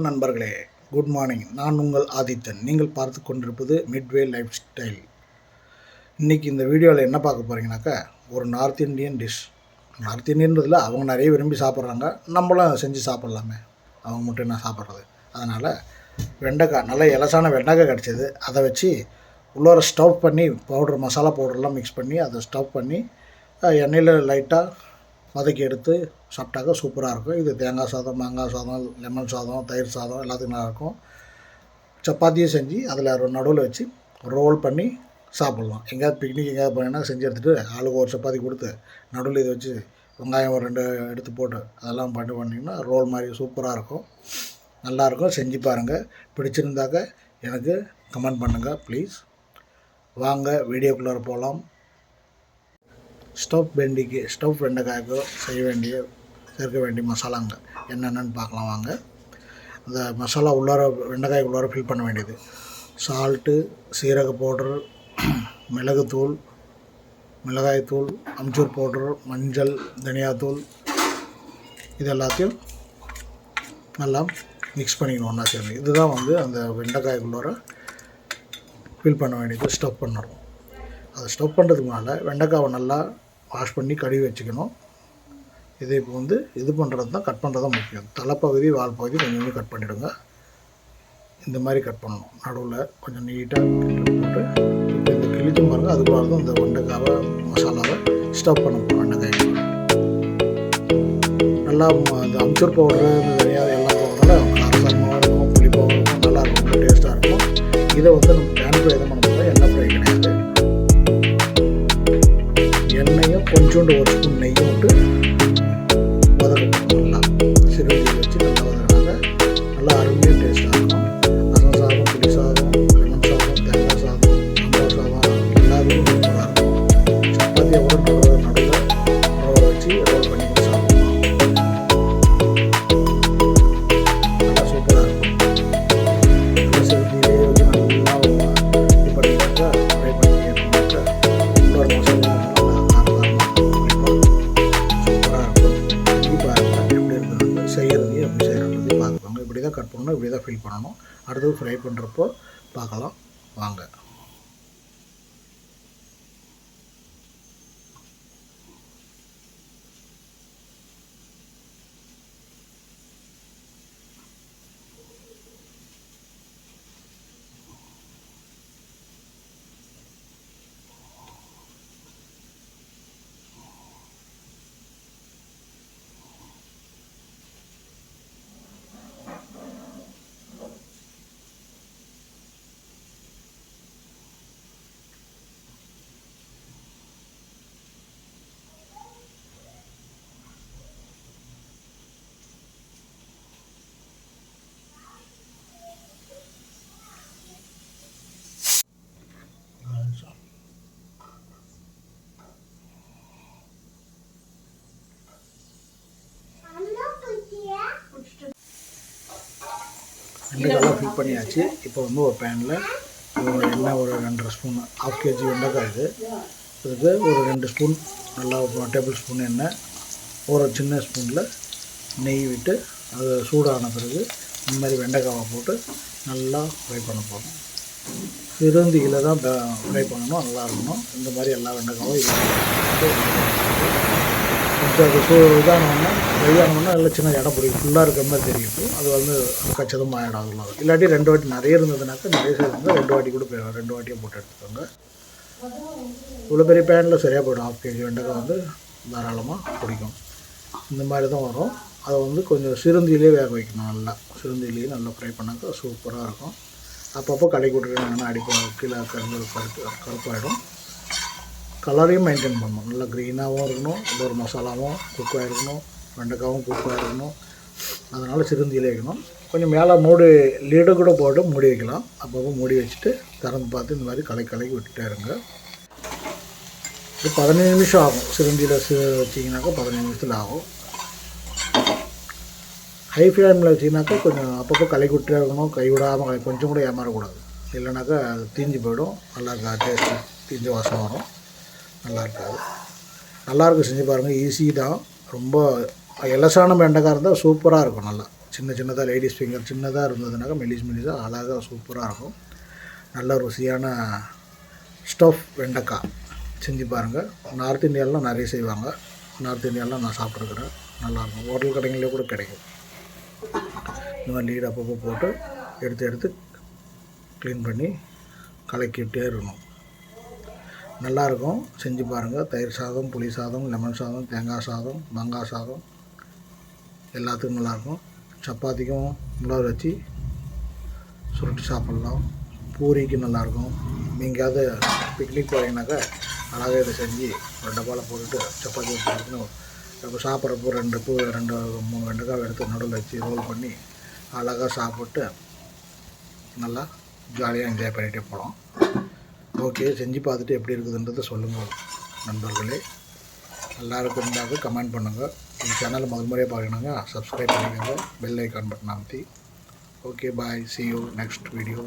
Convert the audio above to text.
நண்பர்களே good morning. நான் உங்கள் ஆதித்தன். நீங்கள் பார்த்து கொண்டிருப்பது மிட்வே லைஃப் ஸ்டைல் இன்றைக்கி இந்த வீடியோவில் என்ன பார்க்க போகிறீங்கனாக்கா ஒரு நார்த் இந்தியன் டிஷ் நார்த் இந்தியன்றதில் அவங்க நிறைய விரும்பி சாப்பிட்றாங்க. நம்மளும் செஞ்சு சாப்பிட்லாமே. அவங்க மட்டும் என்ன சாப்பிட்றது? அதனால் வெண்டைக்காய் நல்ல இலசான வெண்டைக்காய் கிடச்சிது. அதை வச்சு உள்ளார ஸ்டவ் பண்ணி பவுடர் மசாலா பவுடர்லாம் மிக்ஸ் பண்ணி அதை ஸ்டவ் பண்ணி எண்ணெயில் லைட்டாக வதக்கி எடுத்து சாப்பிட்டாக்க சூப்பராக இருக்கும். இது தேங்காய் சாதம் மாங்காய் சாதம் லெமன் சாதம் தயிர் சாதம் எல்லாத்துக்கும் நல்லாயிருக்கும் சப்பாத்தியும் செஞ்சு அதில் நடுவில் வச்சு ரோல் பண்ணி சாப்பிட்லாம். எங்கேயாவது பிக்னிக் எங்கேயாவது போனீங்கன்னா செஞ்சு எடுத்துகிட்டு ஆளுக்கு ஒரு சப்பாத்தி கொடுத்து நடுவில் இதை வச்சு வெங்காயம் ஒரு ரெண்டு எடுத்து போட்டு அதெல்லாம் பண்ணி பண்ணிங்கன்னா ரோல் மாதிரி சூப்பராக இருக்கும். நல்லாயிருக்கும் செஞ்சு பாருங்கள் பிடிச்சிருந்தாக்க எனக்கு கமெண்ட் பண்ணுங்கள் ப்ளீஸ் வாங்க வீடியோக்குள்ளார போகலாம். ஸ்டவ் வெண்டிக்கு ஸ்டவ் வெண்டைக்காய்க்கு செய்ய வேண்டிய சேர்க்க வேண்டிய மசாலாங்க. என்னென்னு பார்க்கலாம் வாங்க. அந்த மசாலா உள்ளார வெண்டைக்காய்க்கு உள்ளார ஃபில் பண்ண வேண்டியது. சால்ட்டு சீரக பவுடர் மிளகுத்தூள் மிளகாய்த்தூள் அம்ச்சூர் பவுடர் மஞ்சள் தனியாத்தூள் இது எல்லாத்தையும் நல்லா மிக்ஸ் பண்ணிக்கணும் ஒன்றா சேர்ந்து. இதுதான் வந்து அந்த வெண்டைக்காய்க்குள்ளார ஃபில் பண்ண வேண்டியது ஸ்டவ் பண்ணணும். அதை ஸ்டவ் பண்ணுறதுக்கு முன்னால் வெண்டைக்காவை நல்லா வாஷ் பண்ணி கழுவி வச்சுக்கணும். இதை இப்போ வந்து இது பண்ணுறது தான் கட் பண்ணுறது தான் முக்கியம். தலைப்பகுதி வால் பகுதி கொஞ்சம் கொஞ்சம் கட் பண்ணிவிடுங்க இந்த மாதிரி கட் பண்ணணும். நடுவில் கொஞ்சம் நீட்டாக போட்டு இப்போ இந்த கிழிச்சும் பாருங்கள் அதுக்குள்ள தான் இந்த வெண்டைக்காவை மசாலாவை ஸ்டவ் பண்ணணும் வெண்டைக்காய். நல்லா இந்த அம்ச்சூர் பவுடரு இந்த தனியாக எல்லாம் காரசாரமாக இருக்கும் புளிப்பாகவும் இருக்கும் நல்லா இருக்கும் டேஸ்ட்டாக இருக்கும். இதை வந்து நம்ம பேன் எதுவும் பண்ண கொஞ்சோண்டு ஒரு ஸ்பூன் நெய் விட்டு பண்ணணும் இப்படி தான் ஃபில் பண்ணணும். அடுத்தது ஃப்ரை பண்ணுறப்போ பார்க்கலாம். வாங்க. வெண்டைக்காயெல்லாம் ஃபில் பண்ணியாச்சு. இப்போ வந்து ஒரு பேனில் ஒரு எண்ணெய் ஒரு ரெண்டரை ஸ்பூன் ஹாஃப் கேஜி வெண்டைக்காய். இது இதுக்கு ஒரு ரெண்டு ஸ்பூன் நல்லா டேபிள் ஸ்பூன் எண்ணெய் ஒரு சின்ன ஸ்பூனில் நெய் விட்டு அது சூடான பிறகு இந்த மாதிரி வெண்டைக்காவை போட்டு நல்லா ஃப்ரை பண்ண போகணும் சிறுந்தியில் தான் ஃப்ரை பண்ணணும் நல்லா இருக்கணும். இந்த மாதிரி எல்லா வெண்டைக்காவும் இது கொஞ்சம் அது சூ இதானோன்னா வெய்யானோன்னா எல்லாம் சின்ன இடம் பிடிக்கும் ஃபுல்லாக இருக்கிற மாதிரி தெரியும். அது வந்து கச்சிதமாக ஆகிடும் அதில் இல்லாட்டி ரெண்டு வாட்டி நிறைய இருந்ததுனாக்கா நிறைய சேர்ந்து ரெண்டு வாட்டி கூட போயிடும் ரெண்டு வாட்டியும் போட்டு எடுத்துக்கோங்க. இவ்வளோ பெரிய பேனில் சரியாக போயிடும். ஆஃப் கேஜி வெண்டைக்காய் வந்து தாராளமாக பிடிக்கும். இந்த மாதிரி தான் வரும். அதை வந்து கொஞ்சம் சிறுந்திலே வேக வைக்கணும் நல்லா. சிறுந்திலேயே நல்லா ஃப்ரை பண்ணாக்கா சூப்பராக இருக்கும். அப்பப்போ கடை விட்டுருக்காங்கன்னா அடிப்பா கீழே கரும்பு கருப்பு கருப்பாயிடும். கலரையும் மெயின்டைன் பண்ணணும். நல்லா க்ரீனாகவும் இருக்கணும். இந்த ஒரு மசாலாவும் குக்காக இருக்கணும் வெண்டைக்காவும் குக்காக இருக்கணும் அதனால் சிறுந்தியில் வைக்கணும் கொஞ்சம் மேலே மூடி லீடு கூட போட்டு மூடி வைக்கலாம். அப்பப்போ மூடி வச்சுட்டு திறந்து பார்த்து இந்த மாதிரி கலை கலக்கி விட்டுட்டே இருங்க. இது பதினஞ்சு நிமிஷம் ஆகும். சிறுந்தியில் சி வச்சிங்கனாக்கா பதினஞ்சு நிமிஷத்தில் ஆகும். ஹை ஃப்ளேமில் வச்சிங்கனாக்கா கொஞ்சம் அப்பப்போ கலக்கி விட்டுட்டே இருக்கணும். கை விடாமல் கொஞ்சம் கூட ஏமாறக்கூடாது. இல்லைனாக்கா அது தீஞ்சு போயிடும். நல்லா டேஸ்ட்டு தீஞ்ச வாசம் வரும். நல்லா இருக்காது நல்லாயிருக்கும் செஞ்சு பாருங்கள் ஈஸி தான். ரொம்ப எலசான வெண்டைக்காக இருந்தால் சூப்பராக இருக்கும் நல்லா. சின்ன சின்னதாக லேடிஸ் ஃபிங்கர் சின்னதாக இருந்ததுனாக்கா மெலிஸ் மெலிஸாக அழகாக சூப்பராக இருக்கும். நல்ல ருசியான ஸ்டஃப் வெண்டைக்காய். செஞ்சு பாருங்கள் நார்த் இந்தியாவிலாம் நிறைய செய்வாங்க. நார்த் இந்தியாவிலாம் நான் சாப்பிட்ருக்குறேன் நல்லாயிருக்கும். ஹோட்டல் கடைங்களே கூட கிடைக்கும். இந்த மாதிரி லீடு அப்பப்போ போட்டு எடுத்து எடுத்து க்ளீன் பண்ணி கலக்கிட்டே இருக்கணும். நல்லாயிருக்கும். செஞ்சு பாருங்கள் தயிர் சாதம் புளி சாதம் லெமன் சாதம் தேங்காய் சாதம் மங்காய் சாதம். எல்லாத்துக்கும் நல்லாயிருக்கும். சப்பாத்திக்கும் மிளகு வச்சு சுருட்டி சாப்பிட்லாம். பூரிக்கு நல்லாயிருக்கும். எங்கேயாவது பிக்னிக் போகிறீங்கனாக்கா அழகாக இதை செஞ்சு ஒரு டப்பாவில் போட்டுட்டு சப்பாத்தி வச்சுருக்கணும் இப்போ சாப்பிட்றப்போ ரெண்டு பூ ரெண்டு மூணு வெண்டைக்காய் எடுத்து நடுவில் வச்சு ரோல் பண்ணி அழகாக சாப்பிட்டு நல்லா ஜாலியாக என்ஜாய் பண்ணிகிட்டே போகலாம். ஓகே செஞ்சு பார்த்துட்டு எப்படி இருக்குதுன்றதை சொல்லுங்கள் நண்பர்களே. நல்லா இருக்குன்னாக்க கமெண்ட் பண்ணுங்கள் இந்த சேனலை முதல் முறையாக பார்க்கணுங்க சப்ஸ்கிரைப் பண்ணிக்கோங்க. Bell icon button அமைத்தி. Okay bye see you next video